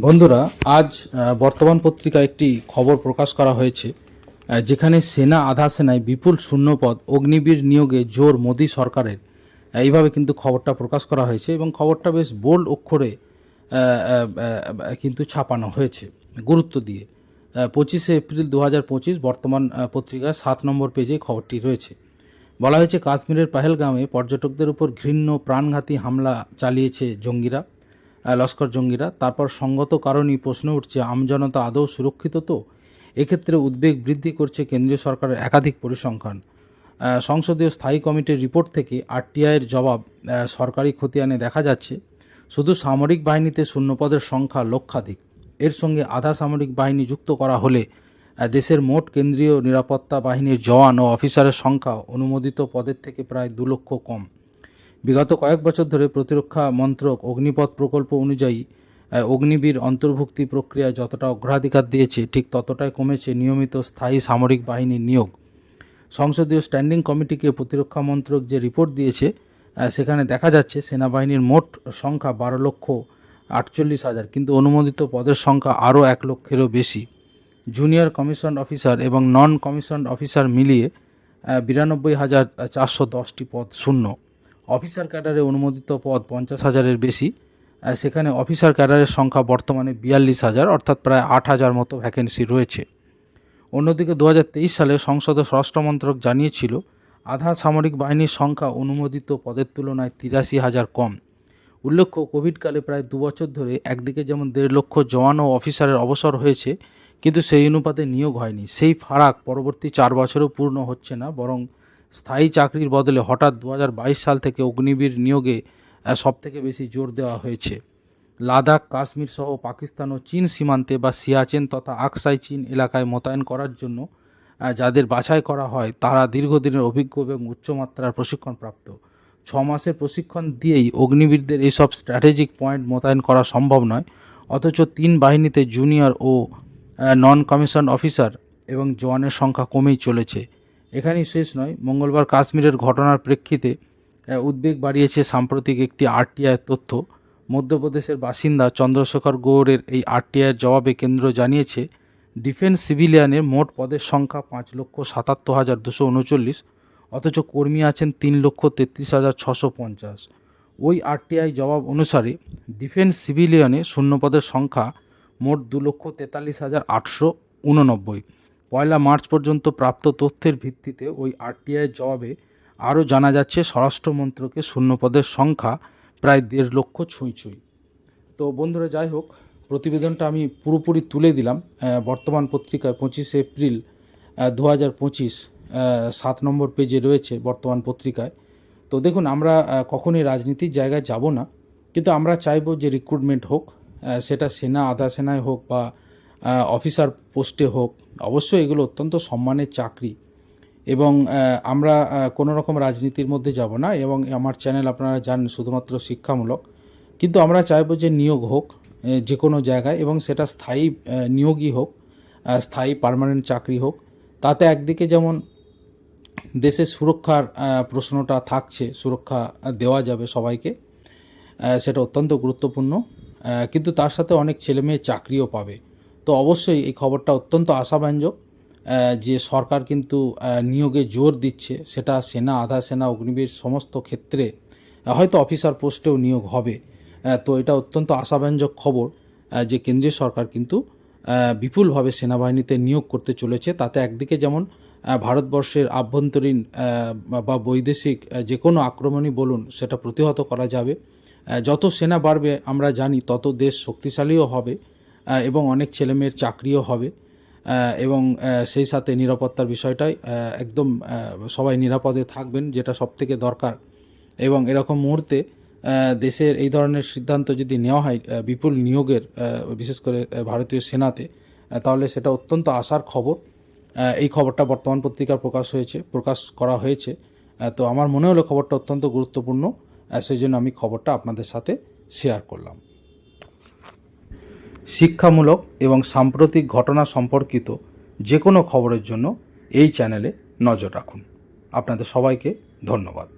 বন্ধুরা, আজ বর্তমান পত্রিকায় একটি খবর প্রকাশ করা হয়েছে যেখানে সেনা আধা সেনায় বিপুল শূন্যপদ, অগ্নিবীর নিয়োগে জোর মোদী সরকারের। এইভাবে কিন্তু খবরটা প্রকাশ করা হয়েছে এবং খবরটা বেশ বোল্ড অক্ষরে কিন্তু ছাপানো হয়েছে, গুরুত্ব দিয়ে। পঁচিশে এপ্রিল দু বর্তমান পত্রিকায় সাত নম্বর পেজে খবরটি রয়েছে। বলা হয়েছে, কাশ্মীরের পাহেলগামে পর্যটকদের উপর ঘৃণ্য প্রাণঘাতী হামলা চালিয়েছে জঙ্গিরা। লস্কর জঙ্গিরা, তারপর সঙ্গত কারণেই প্রশ্ন উঠছে আমজনতা আদৌ সুরক্ষিত তো? এক্ষেত্রে উদ্বেগ বৃদ্ধি করছে কেন্দ্রীয় সরকারের একাধিক পরিসংখ্যান। সংসদীয় স্থায়ী কমিটির রিপোর্ট থেকে আরটিআইয়ের জবাব সরকারি খতিয়ানে দেখা যাচ্ছে, শুধু সামরিক বাহিনীতে শূন্যপদের সংখ্যা লক্ষাধিক। এর সঙ্গে আধা সামরিক বাহিনী যুক্ত করা হলে দেশের মোট কেন্দ্রীয় নিরাপত্তা বাহিনীর জওয়ান ও অফিসারের সংখ্যা অনুমোদিত পদের থেকে প্রায় দু লক্ষ কম। বিগত কয়েক বছর ধরে প্রতিরক্ষা মন্ত্রক অগ্নিপথ প্রকল্প অনুযায়ী অগ্নিবীর অন্তর্ভুক্তি প্রক্রিয়ায় যতটা অগ্রাধিকার দিয়েছে, ঠিক ততটাই কমেছে নিয়মিত স্থায়ী সামরিক বাহিনীর নিয়োগ। সংসদীয় স্ট্যান্ডিং কমিটিকে প্রতিরক্ষা মন্ত্রক যে রিপোর্ট দিয়েছে সেখানে দেখা যাচ্ছে সেনাবাহিনীর মোট সংখ্যা বারো লক্ষ আটচল্লিশ হাজার, কিন্তু অনুমোদিত পদের সংখ্যা আরও এক লক্ষেরও বেশি। জুনিয়র কমিশন অফিসার এবং নন কমিশন অফিসার মিলিয়ে বিরানব্বই হাজার চারশো দশটি পদ শূন্য। অফিসার ক্যাডারে অনুমোদিত পদ পঞ্চাশ হাজারের বেশি সেখানে অফিসার ক্যাডারের সংখ্যা বর্তমানে বিয়াল্লিশ হাজার, অর্থাৎ প্রায় আট হাজার মতো ভ্যাকেন্সি রয়েছে। অন্যদিকে দু হাজার তেইশ সালে সংসদে স্বরাষ্ট্রমন্ত্রক জানিয়েছিল, আধা সামরিক বাহিনীর সংখ্যা অনুমোদিত পদের তুলনায় তিরাশি হাজার কম। উল্লেখ্য, কোভিডকালে প্রায় দু বছর ধরে একদিকে যেমন দেড় লক্ষ জওয়ান ও অফিসারের অবসর হয়েছে, কিন্তু সেই অনুপাতে নিয়োগ হয়নি। সেই ফারাক পরবর্তী চার বছরেও পূর্ণ হচ্ছে না, বরং স্থায়ী চাকরির বদলে হঠাৎ দু হাজার বাইশ সাল থেকে অগ্নিবীর নিয়োগে সব থেকে বেশি জোর দেওয়া হয়েছে। লাদাখ, কাশ্মীর সহ পাকিস্তান ও চীন সীমান্তে বা সিয়াচেন তথা আকসাই চীন এলাকায় মোতায়েন করার জন্য যাদের বাছাই করা হয়, তারা দীর্ঘদিনের অভিজ্ঞ এবং উচ্চমাত্রার প্রশিক্ষণপ্রাপ্ত। ছ মাসের প্রশিক্ষণ দিয়েই অগ্নিবীরদের এইসব স্ট্র্যাটেজিক পয়েন্ট মোতায়েন করা সম্ভব নয়, অথচ তিন বাহিনীতে জুনিয়র ও নন কমিশন অফিসার এবং জওয়ানের সংখ্যা কমেই চলেছে। এখানেই শেষ নয়। মঙ্গলবার কাশ্মীরের ঘটনার প্রেক্ষিতে উদ্বেগ বাড়িয়েছে সাম্প্রতিক একটি আরটিআই তথ্য। মধ্যপ্রদেশের বাসিন্দা চন্দ্রশেখর গৌড়ের এই আরটিআইয়ের জবাবে কেন্দ্র জানিয়েছে, ডিফেন্স সিভিলিয়ানের মোট পদের সংখ্যা পাঁচ লক্ষ সাতাত্তর হাজার দুশো উনচল্লিশ, অথচ কর্মী আছেন তিন লক্ষ তেত্রিশ হাজার ছশো পঞ্চাশ। ওই আরটিআই জবাব অনুসারে, ডিফেন্স সিভিলিয়নে শূন্যপদের সংখ্যা মোট দু লক্ষ তেতাল্লিশ হাজার আটশো উননব্বই। পয়লা মার্চ পর্যন্ত প্রাপ্ত তথ্যের ভিত্তিতে ওই আরটিআই জবাবে আরও জানা যাচ্ছে স্বরাষ্ট্র মন্ত্রকের শূন্যপদের সংখ্যা প্রায় দেড় লক্ষ ছুঁই ছুঁই। তো বন্ধুরা, যাই হোক, প্রতিবেদনটা আমি পুরোপুরি তুলে দিলাম। বর্তমান পত্রিকায় পঁচিশে এপ্রিল দু হাজার পঁচিশ সাত নম্বর পেজে রয়েছে বর্তমান পত্রিকায়। তো দেখুন, আমরা কখনোই রাজনীতির জায়গায় যাব না, কিন্তু আমরা চাইব যে রিক্রুটমেন্ট হোক সেটা সেনা, আধা সেনায় হোক বা অফিসার পোস্টে হোক, অবশ্যই এগুলো অত্যন্ত সম্মানের চাকরি। এবং আমরা কোনো রকম রাজনীতির মধ্যে যাব না এবং আমার চ্যানেল আপনারা জানেন শুধুমাত্র শিক্ষামূলক। কিন্তু আমরা চাইব যে নিয়োগ হোক যে কোনো জায়গায় এবং সেটা স্থায়ী নিয়োগই হোক স্থায়ী পার্মানেন্ট চাকরি হোক। তাতে একদিকে যেমন দেশের সুরক্ষার প্রশ্নটা থাকছে, সুরক্ষা দেওয়া যাবে সবাইকে সেটা অত্যন্ত গুরুত্বপূর্ণ কিন্তু তার সাথে অনেক ছেলেমেয়ে চাকরিও পাবে। তো অবশ্যই এই খবরটা অত্যন্ত আশাব্যঞ্জক যে সরকার কিন্তু নিয়োগে জোর দিচ্ছে, সেটা সেনা, আধা সেনা, অগ্নিবীর সমস্ত ক্ষেত্রে হয়তো অফিসার পোস্টেও নিয়োগ হবে। তো এটা অত্যন্ত আশাব্যঞ্জক খবর যে কেন্দ্রীয় সরকার কিন্তু বিপুলভাবে সেনাবাহিনীতে নিয়োগ করতে চলেছে। তাতে একদিকে যেমন ভারতবর্ষের আভ্যন্তরীণ বা- বৈদেশিক যে কোনো আক্রমণই বলুন, সেটা প্রতিহত করা যাবে। যত সেনা বাড়বে, আমরা জানি, তত দেশ শক্তিশালীও হবে। এবং অনেক ছেলেমেয়ের চাকরিও হবে। এবং সেই সাথে নিরাপত্তার বিষয়টাই একদম সবাই নিরাপদে থাকবেন, যেটা সবথেকে দরকার। এবং এরকম মুহূর্তে দেশের এই ধরনের সিদ্ধান্ত যদি নেওয়া হয় বিপুল নিয়োগের বিশেষ করে ভারতীয় সেনাতে তাহলে সেটা অত্যন্ত আশার খবর। এই খবরটা বর্তমান পত্রিকার প্রকাশ হয়েছে, প্রকাশ করা হয়েছে। তো আমার মনে হলো খবরটা অত্যন্ত গুরুত্বপূর্ণ। সেই জন্য আমি খবরটা আপনাদের সাথে শেয়ার করলাম। শিক্ষামূলক এবং সাম্প্রতিক ঘটনা সম্পর্কিত যে কোনো খবরের জন্য এই চ্যানেলে নজর রাখুন। আপনাদের সবাইকে ধন্যবাদ।